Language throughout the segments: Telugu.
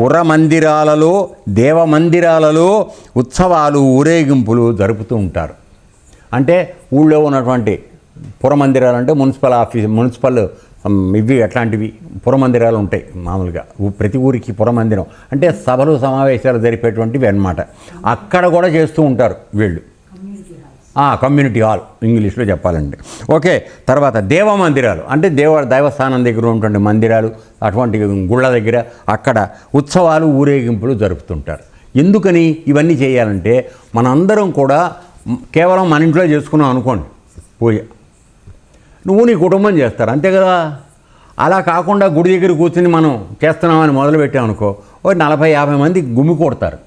పురమందిరాలలో దేవమందిరాలలో ఉత్సవాలు ఊరేగింపులు జరుపుతూ ఉంటారు. అంటే ఊళ్ళో ఉన్నటువంటి పురమందిరాలు అంటే మున్సిపల్ ఆఫీస్ మున్సిపల్ ఇవి అట్లాంటివి పురమందిరాలు ఉంటాయి మామూలుగా. ప్రతి ఊరికి పురమందిరం. అంటే సభలు సమావేశాలు జరిపేటువంటివి అన్నమాట. అక్కడ కూడా చేస్తూ ఉంటారు వీళ్ళు. కమ్యూనిటీ హాల్ ఇంగ్లీష్లో చెప్పాలండి ఓకే తర్వాత దేవ మందిరాలు. అంటే దేవ దైవస్థానం దగ్గర ఉన్నటువంటి మందిరాలు అటువంటి గుళ్ళ దగ్గర అక్కడ ఉత్సవాలు ఊరేగింపులు జరుపుతుంటారు. ఎందుకని? ఇవన్నీ చేయాలంటే మనందరం కూడా కేవలం మన ఇంట్లో చేసుకున్నాం అనుకోండి పూజ. నువ్వు నీ కుటుంబం చేస్తారు అంతే కదా? అలా కాకుండా గుడి దగ్గర కూర్చుని మనం చేస్తున్నామని మొదలు పెట్టామనుకో ఓ నలభై యాభై మంది గుమి కొడతారు.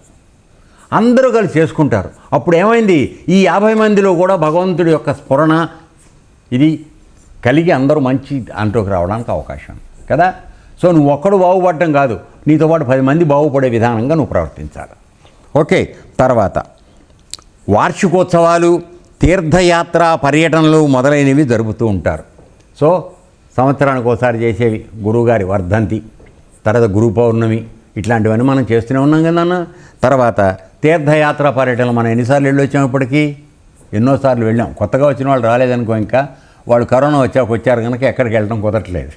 అందరూ కలిసి చేసుకుంటారు. అప్పుడు ఏమైంది ఈ యాభై మందిలో కూడా భగవంతుడి యొక్క స్ఫురణ ఇది కలిగి అందరూ మంచి అంటూకు రావడానికి అవకాశం. కదా? సో నువ్వు ఒక్కడు బాగుపడటం కాదు. నీతో పాటు పది మంది బాగుపడే విధానంగా నువ్వు ప్రవర్తించాలి. ఓకే తర్వాత. వార్షికోత్సవాలు తీర్థయాత్ర పర్యటనలు మొదలైనవి జరుపుతూ ఉంటారు. సో సంవత్సరానికి ఒకసారి చేసేవి గురువుగారి వర్ధంతి తర్వాత గురు పౌర్ణమి ఇట్లాంటివన్నీ మనం చేస్తూనే ఉన్నాం కదన్న తర్వాత తీర్థయాత్ర పర్యటనలు మనం ఎన్నిసార్లు వెళ్ళి వచ్చాం ఇప్పటికీ ఎన్నోసార్లు వెళ్ళాం. కొత్తగా వచ్చిన వాళ్ళు రాలేదనుకో ఇంకా వాళ్ళు కరోనా వచ్చాక వచ్చారు కనుక ఎక్కడికి వెళ్ళడం కుదరట్లేదు.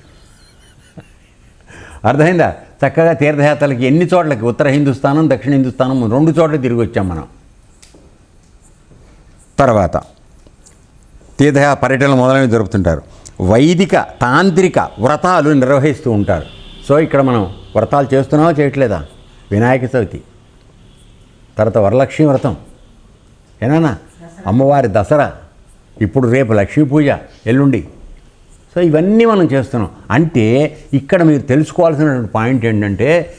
అర్థమైందా? చక్కగా తీర్థయాత్రలకి ఎన్ని చోట్లకి? ఉత్తర హిందుస్థానం దక్షిణ హిందుస్థానం రెండు చోట్ల తిరిగి వచ్చాం మనం. తర్వాత తీర్థ పర్యటనలు మొదలైనవి జరుపుతుంటారు. వైదిక తాంత్రిక వ్రతాలు నిర్వహిస్తూ ఉంటారు. సో ఇక్కడ మనం వ్రతాలు చేస్తున్నావా చేయట్లేదా? వినాయక చవితి. తర్వాత వరలక్ష్మి వ్రతం. ఏనా అమ్మవారి దసరా. ఇప్పుడు రేపు లక్ష్మీ పూజ ఎల్లుండి. సో ఇవన్నీ మనం చేస్తున్నాం. అంటే ఇక్కడ మీరు తెలుసుకోవాల్సినటువంటి పాయింట్ ఏంటంటే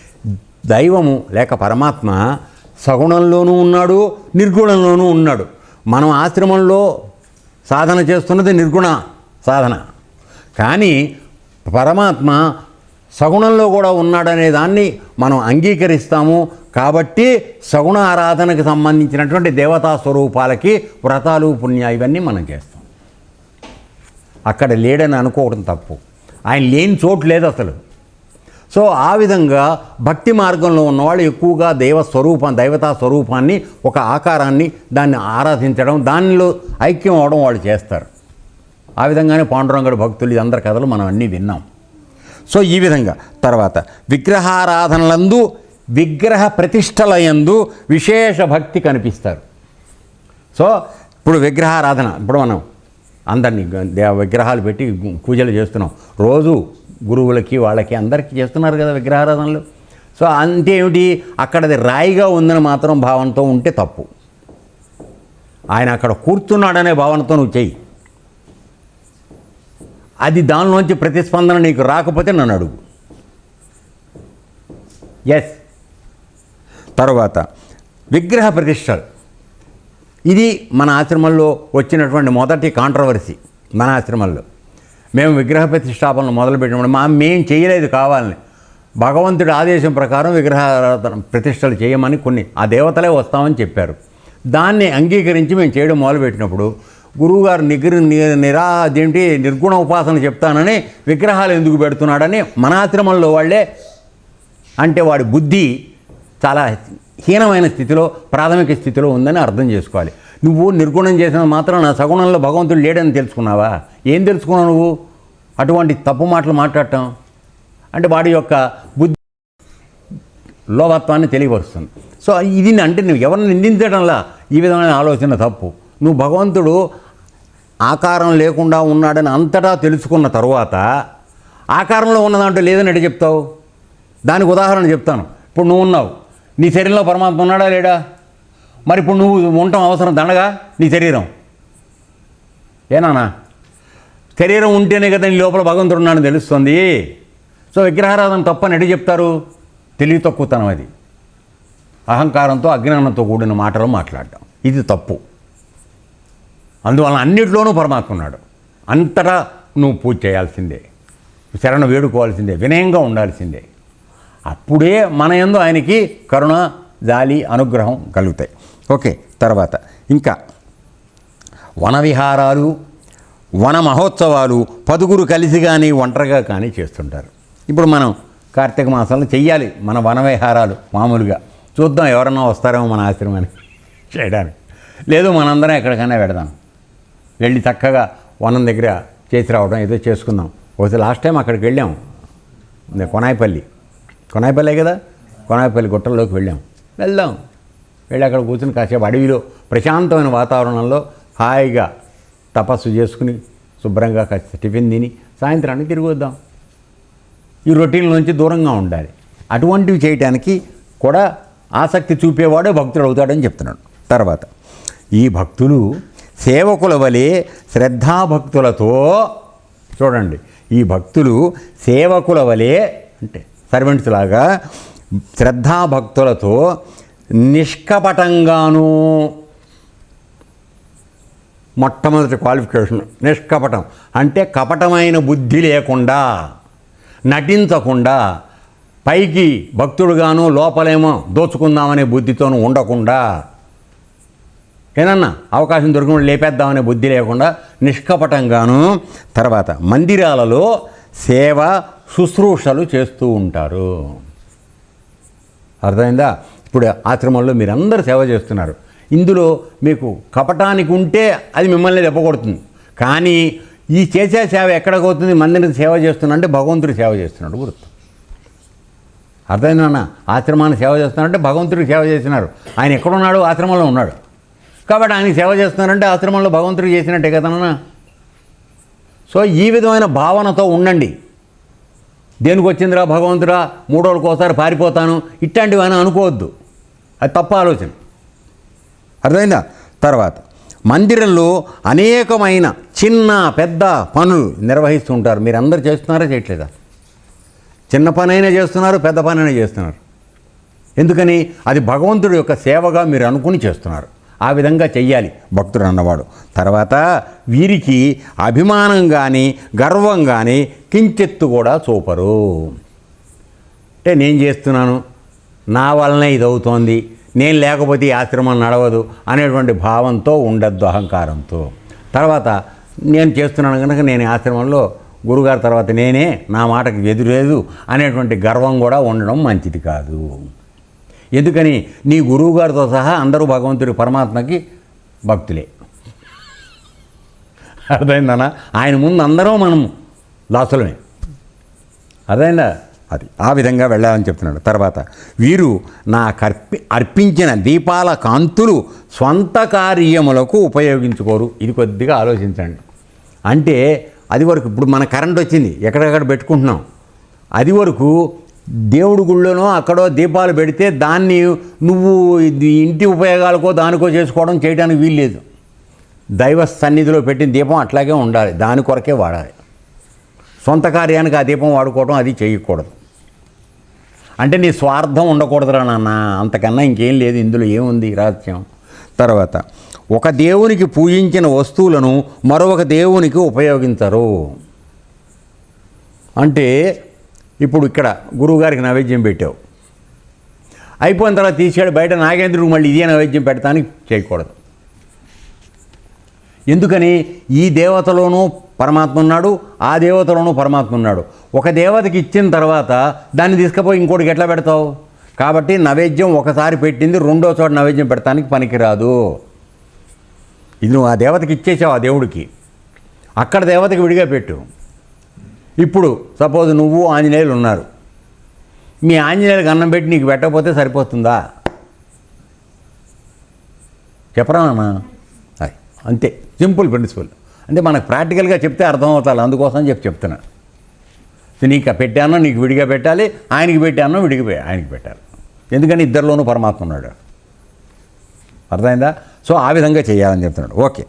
దైవము లేక పరమాత్మ సగుణంలోనూ ఉన్నాడు నిర్గుణంలోనూ ఉన్నాడు. మనం ఆశ్రమంలో సాధన చేస్తున్నది నిర్గుణ సాధన. కానీ పరమాత్మ సగుణంలో కూడా ఉన్నాడనే దాన్ని మనం అంగీకరిస్తాము. కాబట్టి సగుణ ఆరాధనకు సంబంధించినటువంటి దేవతా స్వరూపాలకి వ్రతాలు పుణ్య ఇవన్నీ మనం చేస్తాం. అక్కడ లేడని అనుకోవడం తప్పు. ఆయన లేని చోటు లేదు అసలు. సో ఆ విధంగా భక్తి మార్గంలో ఉన్నవాళ్ళు ఎక్కువగా దైవ స్వరూపం దైవతా స్వరూపాన్ని ఒక ఆకారాన్ని దాన్ని ఆరాధించడం దానిలో ఐక్యం అవడం వాళ్ళు చేస్తారు. ఆ విధంగానే పాండురంగడు భక్తులు ఇది అందరి కథలు మనం అన్నీ విన్నాం. సో ఈ విధంగా. తర్వాత విగ్రహారాధనలందు విగ్రహ ప్రతిష్టలయందు విశేష భక్తి కనిపిస్తారు. సో ఇప్పుడు విగ్రహారాధన ఇప్పుడు మనం అందరినీ దేవ విగ్రహాలు పెట్టి పూజలు చేస్తున్నాం. రోజు గురువులకి వాళ్ళకి అందరికీ చేస్తున్నారు కదా విగ్రహారాధనలు. సో అంతే ఏమిటి అక్కడది రాయిగా ఉందని మాత్రం భావనతో ఉంటే తప్పు. ఆయన అక్కడ కూర్చున్నాడనే భావనతో నువ్వు చెయ్యి. అది దానిలోంచి ప్రతిస్పందన నీకు రాకపోతే నన్ను అడుగు. ఎస్ తర్వాత విగ్రహ ప్రతిష్టలు. ఇది మన ఆశ్రమంలో వచ్చినటువంటి మొదటి కాంట్రవర్సీ మన ఆశ్రమంలో. మేము విగ్రహ ప్రతిష్టాపనలు మొదలుపెట్టినప్పుడు మా మేము చేయలేదు కావాలని. భగవంతుడి ఆదేశం ప్రకారం విగ్రహ ప్రతిష్టలు చేయమని కొన్ని ఆ దేవతలే వస్తామని చెప్పారు. దాన్ని అంగీకరించి మేము చేయడం మొదలుపెట్టినప్పుడు గురువుగారు నిగ్ర నిరా అదేంటి నిర్గుణ ఉపాసన చెప్తానని విగ్రహాలు ఎందుకు పెడుతున్నాడని మన ఆశ్రమంలో వాళ్ళే అంటే వాడి బుద్ధి చాలా హీనమైన స్థితిలో ప్రాథమిక స్థితిలో ఉందని అర్థం చేసుకోవాలి. నువ్వు నిర్గుణం చేసిన మాత్రం నా సగుణంలో భగవంతుడు లేడని తెలుసుకున్నావా? ఏం తెలుసుకున్నావు నువ్వు? అటువంటి తప్పు మాటలు మాట్లాడటం. అంటే వాడి యొక్క బుద్ధి లోభత్వాన్ని తెలియపరుస్తుంది. సో ఇది అంటే నువ్వు ఎవరిని నిందించడంలా ఈ విధమైన ఆలోచన తప్పు. నువ్వు భగవంతుడు ఆకారం లేకుండా ఉన్నాడని అంతటా తెలుసుకున్న తరువాత ఆకారంలో ఉన్న దాంట్లో లేదని ఎటు చెప్తావు? దానికి ఉదాహరణ చెప్తాను. ఇప్పుడు నువ్వు ఉన్నావు. నీ శరీరంలో పరమాత్మ ఉన్నాడా లేడా? మరి ఇప్పుడు నువ్వు ఉండటం అవసరం దండగా? నీ శరీరం. ఏనానా శరీరం ఉంటేనే కదా నీ లోపల భగవంతుడు ఉన్నాడని తెలుస్తుంది. సో విగ్రహారాధన తప్పని ఎటు చెప్తారు? తెలివి తక్కువతనం అది. అహంకారంతో అజ్ఞానంతో కూడిన మాటలు మాట్లాడటం. ఇది తప్పు. అందువలన అన్నిట్లోనూ పరమాత్మ ఉన్నాడు. అంతటా నువ్వు పూజ చేయాల్సిందే. శరణ వేడుకోవాల్సిందే. వినయంగా ఉండాల్సిందే. అప్పుడే మన ఎందు ఆయనకి కరుణ జాలి అనుగ్రహం కలుగుతాయి. ఓకే తర్వాత. ఇంకా వన విహారాలు వన మహోత్సవాలు పదుగురు కలిసి కానీ ఒంటరిగా కానీ చేస్తుంటారు. ఇప్పుడు మనం కార్తీక మాసంలో చెయ్యాలి మన వనవిహారాలు మామూలుగా. చూద్దాం ఎవరన్నా వస్తారేమో మన ఆశ్రమానికి చేయడానికి. లేదు మనందరం ఎక్కడికైనా పెడదాం వెళ్ళి చక్కగా వనం దగ్గర చేసి రావడం ఏదో చేసుకుందాం. ఒకసారి లాస్ట్ టైం అక్కడికి వెళ్ళాం. కొనాయిపల్లి. కొనాయిపల్లే కదా? కొనాయిపల్లి గుట్టల్లోకి వెళ్ళాం. వెళ్దాం. వెళ్ళి అక్కడ కూర్చుని కాసేపు అడవిలో ప్రశాంతమైన వాతావరణంలో హాయిగా తపస్సు చేసుకుని శుభ్రంగా కాస్త టిఫిన్ తిని సాయంత్రానికి తిరిగి వద్దాం. ఈ రొటీన్ల నుంచి దూరంగా ఉండాలి. అటువంటివి చేయటానికి కూడా ఆసక్తి చూపేవాడే భక్తుడు అవుతాడని చెప్తున్నాడు. తర్వాత ఈ భక్తులు సేవకుల వలె శ్రద్ధాభక్తులతో చూడండి ఈ భక్తులు సేవకుల వలె అంటే సర్వెంట్స్ లాగా శ్రద్ధాభక్తులతో నిష్కపటంగాను మొట్టమొదటి క్వాలిఫికేషన్ నిష్కపటం. అంటే కపటమైన బుద్ధి లేకుండా నటించకుండా పైకి భక్తుడుగాను లోపలేమో దోచుకుందామనే బుద్ధితోనూ ఉండకుండా ఏనన్నా అవకాశం దొరికిన లేపేద్దామనే బుద్ధి లేకుండా నిష్కపటంగాను తర్వాత మందిరాలలో సేవ శుశ్రూషలు చేస్తూ ఉంటారు. అర్థమైందా? ఇప్పుడు ఆశ్రమంలో మీరందరూ సేవ చేస్తున్నారు. ఇందులో మీకు కపటానికి ఉంటే అది మిమ్మల్ని దెబ్బకొడుతుంది. కానీ ఈ చేసే సేవ ఎక్కడికవుతుంది మందిని సేవ చేస్తున్నా అంటే భగవంతుడి సేవ చేస్తున్నాడు గుర్తు అర్థమైందన్న ఆశ్రమాన్ని సేవ చేస్తున్నాడంటే భగవంతుడికి సేవ చేస్తున్నారు. ఆయన ఎక్కడున్నాడు ఆశ్రమంలో ఉన్నాడు. కాబట్టి ఆయన సేవ చేస్తున్నారంటే ఆశ్రమంలో భగవంతుడు చేసినట్టే కదన్నా సో ఈ విధమైన భావనతో ఉండండి. దేనికి వచ్చిందిరా భగవంతుడా? మూడు ఒకసారి పారిపోతాను. ఇట్లాంటివి అని అనుకోవద్దు. అది తప్ప ఆలోచన. అర్థమైందా? తర్వాత మందిరంలో అనేకమైన చిన్న పెద్ద పనులు నిర్వహిస్తుంటారు. మీరు అందరు చేస్తున్నారా చేయట్లేదా? చిన్న పనైనా చేస్తున్నారు పెద్ద పనైనా చేస్తున్నారు. ఎందుకని? అది భగవంతుడి యొక్క సేవగా మీరు అనుకుని చేస్తున్నారు. ఆ విధంగా చెయ్యాలి. భక్తుడు అన్నవాడు తర్వాత వీరికి అభిమానం కానీ గర్వం కానీ కించెత్తు కూడా చూపరు. అంటే నేను చేస్తున్నాను. నా వలనే ఇది అవుతోంది నేను లేకపోతే ఈ ఆశ్రమం నడవదు అనేటువంటి భావంతో ఉండద్దు అహంకారంతో. తర్వాత నేను చేస్తున్నాను కనుక నేను ఈ ఆశ్రమంలో గురుగారి తర్వాత నేనే నా మాటకి ఎదురేదు అనేటువంటి గర్వం కూడా ఉండడం మంచిది కాదు. ఎందుకని నీ గురువుగారితో సహా అందరూ భగవంతుడి పరమాత్మకి భక్తులే. అర్థమైందనా ఆయన ముందు అందరం మనం లాసులమే అర్థమైందా? అది. ఆ విధంగా వెళ్ళాలని చెప్తున్నాడు. తర్వాత వీరు నా కర్పి అర్పించిన దీపాల కాంతులు స్వంత కార్యములకు ఉపయోగించుకోరు. ఇది కొద్దిగా ఆలోచించండి. అంటే అది వరకు ఇప్పుడు మన కరెంట్ వచ్చింది. ఎక్కడెక్కడ పెట్టుకుంటున్నాం? అది వరకు దేవుడి గుళ్ళోనో అక్కడో దీపాలు పెడితే దాన్ని నువ్వు ఇది ఇంటి ఉపయోగాలకో దానికో చేసుకోవడం చేయడానికి వీల్లేదు. దైవ సన్నిధిలో పెట్టిన దీపం అట్లాగే ఉండాలి. దాని కొరకే వాడాలి. సొంత కార్యానికి ఆ దీపం వాడుకోవడం అది చేయకూడదు. అంటే నీ స్వార్థం ఉండకూడదురా నాన్న అంతకన్నా ఇంకేం లేదు ఇందులో ఏముంది రహస్యం? తర్వాత ఒక దేవునికి పూజించిన వస్తువులను మరొక దేవునికి ఉపయోగించరు. అంటే ఇప్పుడు ఇక్కడ గురువుగారికి నైవేద్యం పెట్టావు. అయిపోయిన తర్వాత తీసుకెళ్ళి బయట నాగేంద్రుడు మళ్ళీ ఇదే నైవేద్యం పెడతానికి చేయకూడదు. ఎందుకని? ఈ దేవతలోనూ పరమాత్మ ఉన్నాడు ఆ దేవతలోనూ పరమాత్మ ఉన్నాడు. ఒక దేవతకి ఇచ్చిన తర్వాత దాన్ని తీసుకుపోయి ఇంకోటికి ఎట్లా పెడతావు? కాబట్టి నైవేద్యం ఒకసారి పెట్టింది రెండో చోట నైవేద్యం పెడతానికి పనికిరాదు. ఇది నువ్వు ఆ దేవతకి ఇచ్చేసావు ఆ దేవుడికి. అక్కడ దేవతకి విడిగా పెట్టు. ఇప్పుడు సపోజ్ నువ్వు ఆంజనేయులు ఉన్నారు. మీ ఆంజనేయులకు అన్నం పెట్టి నీకు పెట్టకపోతే సరిపోతుందా? చెప్పరా నాన్న? అది అంతే. Simple principle. అంటే మనకు ప్రాక్టికల్గా చెప్తే అర్థం అవుతాలి అందుకోసం చెప్పి చెప్తున్నా. నీకు పెట్టానో నీకు విడిగా పెట్టాలి. ఆయనకి పెట్టానో విడిగా ఆయనకి పెట్టాలి. ఎందుకని ఇద్దరిలోనూ పరమాత్మ ఉన్నాడు. అర్థమైందా? సో ఆ విధంగా చేయాలని చెప్తున్నాడు. ఓకే.